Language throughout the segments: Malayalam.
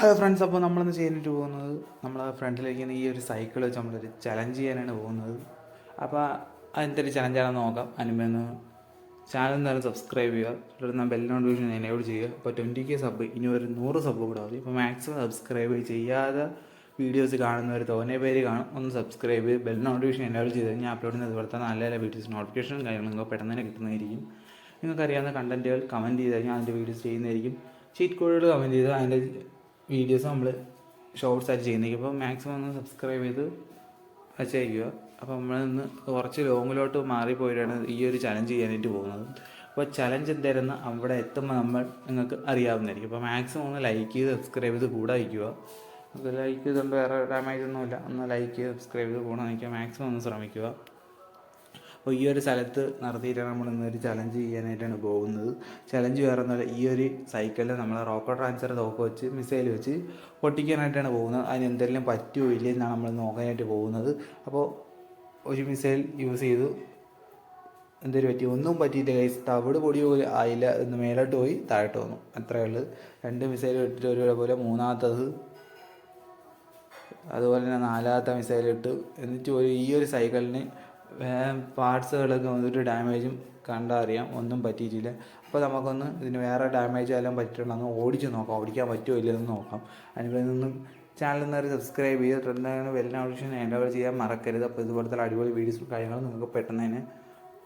ഹലോ ഫ്രണ്ട്സ് അപ്പോൾ നമ്മളിന്ന് ചെയ്യാനായിട്ട് പോകുന്നത്? നമ്മൾ ഫ്രണ്ടിലിരിക്കുന്ന ഈ ഒരു സൈക്കിൾ വെച്ച് നമ്മളൊരു ചലഞ്ച് ചെയ്യാനാണ് പോകുന്നത്. അപ്പോൾ അതിന്റെ ഒരു ചലഞ്ചാണെന്ന് നോക്കാം. അതിനുമ്പെന്ന് ചാനൽ എന്തായാലും സബ്സ്ക്രൈബ് ചെയ്യുക. തുടർന്ന് ബെൽ നോട്ടിഫിക്കേഷൻ എനേബിൾ ചെയ്യുക. അപ്പോൾ ട്വന്റി കെ സബ് ഇനി ഒരു നൂറ് സബ് കൂടെ മതി. ഇപ്പോൾ മാക്സിമം സബ്സ്ക്രൈബ് ചെയ്യാതെ വീഡിയോസ് കാണുന്നവർ തോനെ പേര് കാണും. ഒന്ന് സബ്സ്ക്രൈബ് ചെയ്ത് ബെൽ നോട്ടിഫിക്കേഷൻ എനേബിൾ ചെയ്ത് ഞാൻ അപ്ലോഡ് ചെയ്യുന്ന ഇതുപോലത്തെ നല്ല നല്ല വീഡിയോസ് നോട്ടിഫിക്കേഷൻ കാര്യങ്ങളും പെട്ടെന്ന് തന്നെ കിട്ടുന്നതായിരിക്കും. നിങ്ങൾക്ക് അറിയാവുന്ന കണ്ടന്റുകൾ കമന്റ് ചെയ്ത് കഴിഞ്ഞാൽ അതിന്റെ വീഡിയോസ് ചെയ്യുന്നതായിരിക്കും. ചീറ്റ് കോഡുകൾ കമന്റ് ചെയ്ത് അതിന്റെ വീഡിയോസ് നമ്മൾ ഷോർട്സ് ആയിട്ട് ചെയ്യുന്നത് അപ്പോൾ മാക്സിമം ഒന്ന് സബ്സ്ക്രൈബ് ചെയ്ത് വെച്ചേക്കുക. അപ്പോൾ നമ്മൾ ഇന്ന് കുറച്ച് ലോങ്ങിലോട്ട് മാറിപ്പോയിട്ടാണ് ഈ ഒരു ചലഞ്ച് ചെയ്യാനായിട്ട് പോകുന്നത്. അപ്പോൾ ചലഞ്ച് എന്തായിരുന്നു അവിടെ എത്തുമ്പോൾ നമ്മൾ നിങ്ങൾക്ക് അറിയാവുന്നതായിരിക്കും. അപ്പോൾ മാക്സിമം ഒന്ന് ലൈക്ക് ചെയ്ത് സബ്സ്ക്രൈബ് ചെയ്ത് കൂടെ അയക്കുക അപ്പോൾ ലൈക്ക് ചെയ്തുകൊണ്ട് വേറെ ഡാമേജ് ഒന്നുമില്ല. ഒന്ന് ലൈക്ക് ചെയ്ത് സബ്സ്ക്രൈബ് ചെയ്ത് കൂടെ നിൽക്കുക. മാക്സിമം ഒന്ന് ശ്രമിക്കുക. അപ്പോൾ ഈ ഒരു സ്ഥലത്ത് നടത്തിയിട്ടാണ് നമ്മൾ ഇന്നൊരു ചലഞ്ച് ചെയ്യാനായിട്ടാണ് പോകുന്നത്. ചലഞ്ച് വേറെ ഒന്നുമില്ല ഈ ഒരു സൈക്കിളിൽ നമ്മൾ റോക്കറ്റ് ട്രാൻസ്ഫർ തോക്ക് വെച്ച് മിസൈൽ വെച്ച് പൊട്ടിക്കാനായിട്ടാണ് പോകുന്നത്. അതിന് എന്തെങ്കിലും പറ്റുമോ ഇല്ലേ എന്നാണ് നമ്മൾ നോക്കാനായിട്ട് പോകുന്നത്. അപ്പോൾ ഒരു മിസൈൽ യൂസ് ചെയ്തു. എന്തൊരു പറ്റി? ഒന്നും പറ്റിയില്ല കൈസ് തവിട് പൊടി പോലും ആയില്ല. എന്ന് മേലോട്ട് പോയി താഴോട്ട് വന്നു. അത്രയേ ഉള്ളൂ. രണ്ട് മിസൈൽ ഇട്ടിട്ട് ഒരു പോലെ മൂന്നാമത്തത് അതുപോലെ തന്നെ നാലാമത്തെ മിസൈൽ ഇട്ടു. എന്നിട്ട് ഒരു ഈ ഒരു സൈക്കിളിന് പാർട്സുകളൊക്കെ ഒരു ഡാമേജും കണ്ടാൽ അറിയാം ഒന്നും പറ്റിയിട്ടില്ല. അപ്പോൾ നമുക്കൊന്ന് ഇതിന് വേറെ ഡാമേജ് എല്ലാം പറ്റിയിട്ടുണ്ടെന്ന് ഓടിച്ച് നോക്കാം. ഓടിക്കാൻ പറ്റുമോ ഇല്ലെന്ന് നോക്കാം. അതിനുള്ളിൽ നിന്നും ചാനൽ നിന്ന് സബ്സ്ക്രൈബ് ചെയ്ത് തുടർന്ന് വെൽ നോട്ടിഫിക്കേഷൻ എനേബിൾ ചെയ്യാൻ മറക്കരുത്. അപ്പോൾ ഇതുപോലത്തെ അടിപൊളി വീഡിയോസും കാര്യങ്ങളും നിങ്ങൾക്ക് പെട്ടെന്ന് തന്നെ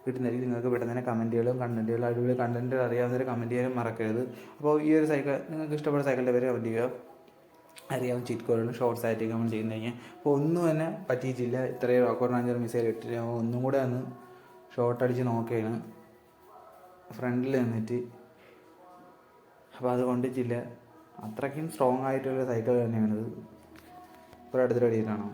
കിട്ടുന്നതായിരിക്കും. നിങ്ങൾക്ക് പെട്ടെന്ന് തന്നെ കമന്റുകളും കണ്ടന്റുകളും അടിപൊളി കണ്ടന്റുകൾ അറിയാവുന്നവർ കമന്റ് ചെയ്യാനും മറക്കരുത്. അപ്പോൾ ഈ ഒരു സൈക്കിൾ നിങ്ങൾക്ക് ഇഷ്ടപ്പെട്ട സൈക്കിളിന്റെ പേര് കമന്റ് ചെയ്യുക. അറിയാം ചീറ്റ് കോഡുകളും ഷോർട്സ് ആയിട്ട് നമ്മൾ ചെയ്യുന്നു കഴിഞ്ഞാൽ അപ്പോൾ ഒന്നും തന്നെ പറ്റിയിട്ടില്ല. ഇത്രയും റോക്കോട്ട് അഞ്ചർ മിസൈൽ നമ്മൾ ഒന്നും കൂടെ ഒന്ന് ഷോർട്ട് അടിച്ച് നോക്കുകയാണ് ഫ്രണ്ടിൽ നിന്നിട്ട്. അപ്പോൾ അത് കൊണ്ടിട്ടില്ല അത്രയ്ക്കും സ്ട്രോങ് ആയിട്ടുള്ള സൈക്കിൾ തന്നെയാണിത്. അടുത്ത റെഡിയിട്ടാണോ